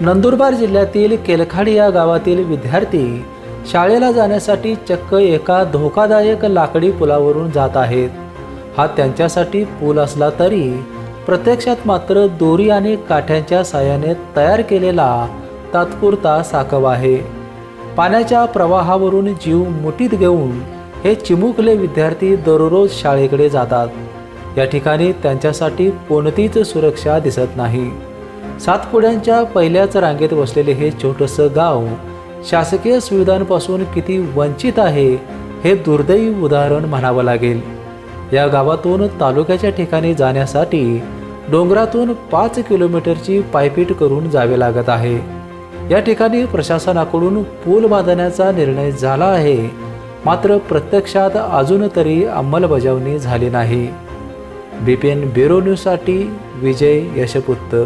नंदुरबार जिल्ह्यातील केलखाडी या गावातील विद्यार्थी शाळेला जाण्यासाठी चक्क एका धोकादायक लाकडी पुलावरून जात आहेत. हा त्यांच्यासाठी पूल असला तरी प्रत्यक्षात मात्र दोरी आणि काठ्यांच्या साहाय्याने तयार केलेला तात्पुरता साकव आहे. पाण्याच्या प्रवाहावरून जीव मुठीत घेऊन हे चिमुकले विद्यार्थी दररोज शाळेकडे जातात. या ठिकाणी त्यांच्यासाठी कोणतीच सुरक्षा दिसत नाही. सातपुड्यांच्या पहिल्याच रांगेत वसलेले हे छोटंसं गाव शासकीय सुविधांपासून किती वंचित आहे हे दुर्दैवी उदाहरण म्हणावं लागेल. या गावातून तालुक्याच्या ठिकाणी जाण्यासाठी डोंगरातून पाच किलोमीटरची पायपीट करून जावे लागत आहे. या ठिकाणी प्रशासनाकडून पूल बांधण्याचा निर्णय झाला आहे. मात्र प्रत्यक्षात अजून तरी अंमलबजावणी झाली नाही. बीपीएन ब्युरो न्यूजसाठी विजय यशपुत्त.